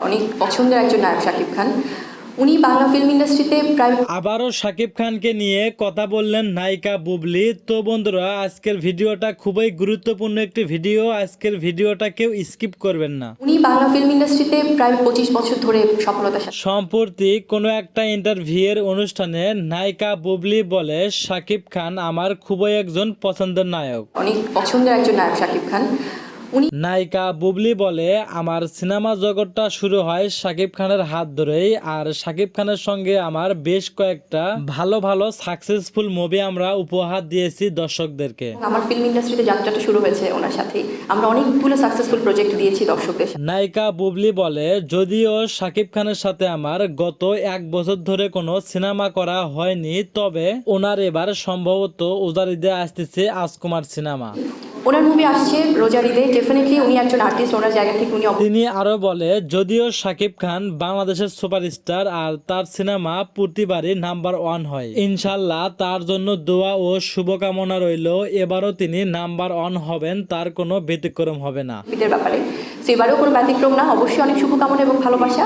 অনেক পছন্দের একজন নায়ক শাকিব খান। উনি বাংলা ফিল্ম ইন্ডাস্ট্রিতে প্রায় আবারও শাকিব খানকে নিয়ে কথা বললেন নায়িকা বুবলি। তো বন্ধুরা আজকের ভিডিওটা খুবই গুরুত্বপূর্ণ একটি ভিডিও। আজকের ভিডিওটা কেউ স্কিপ করবেন না। উনি বাংলা ফিল্ম ইন্ডাস্ট্রিতে প্রায় পঁচিশ বছর ধরে সফলতার সাথে সম্প্রতি কোনো একটা ইন্টারভিউয়ের অনুষ্ঠানে নায়িকা বুবলি বলে শাকিব খান আমার খুবই একজন পছন্দের নায়ক। অনেক পছন্দের একজন নায়ক শাকিব খান। উনি নায়িকা বুবলি বলে আমার সিনেমা জগৎটা শুরু হয় শাকিব খানের হাত ধরেই আর শাকিব খানের সঙ্গে আমার বেশ কয়েকটা ভালো ভালো সাকসেসফুল মুভি আমরা উপহার দিয়েছি দর্শকদেরকে। আমার ফিল্ম ইন্ডাস্ট্রিতে যাত্রাটা শুরু হয়েছে ওনার সাথেই। আমরা অনেকগুলো সাকসেসফুল প্রজেক্ট দিয়েছি দর্শকদের নায়িকা বুবলি বলে যদিও শাকিব খানের সাথে আমার গত এক বছর ধরে কোনো সিনেমা করা হয়নি তবে ওনার এবার সম্ভবত উজারিদে আসতেছে আজকুমার সিনেমা। ওনার মুভি আসছে রোজারিদে ডেফিনেটলি উনি একজন আর্টিস্ট ওনার জায়গা থেকে উনি তিনি আরও বলে যদিও শাকিব খান বাংলাদেশের সুপারস্টার আর তার সিনেমা প্রতিবারই নাম্বার ওয়ান হয়। ইনশাল্লাহ তার জন্য দোয়া ও শুভকামনা রইল। এবারও তিনি নাম্বার ওয়ান হবেন তার কোনো ব্যতিক্রম হবে না। ব্যাপারে। তো এবারেও কোনো ব্যতিক্রম না। অবশ্যই অনেক শুভকামনা এবং ভালোবাসা।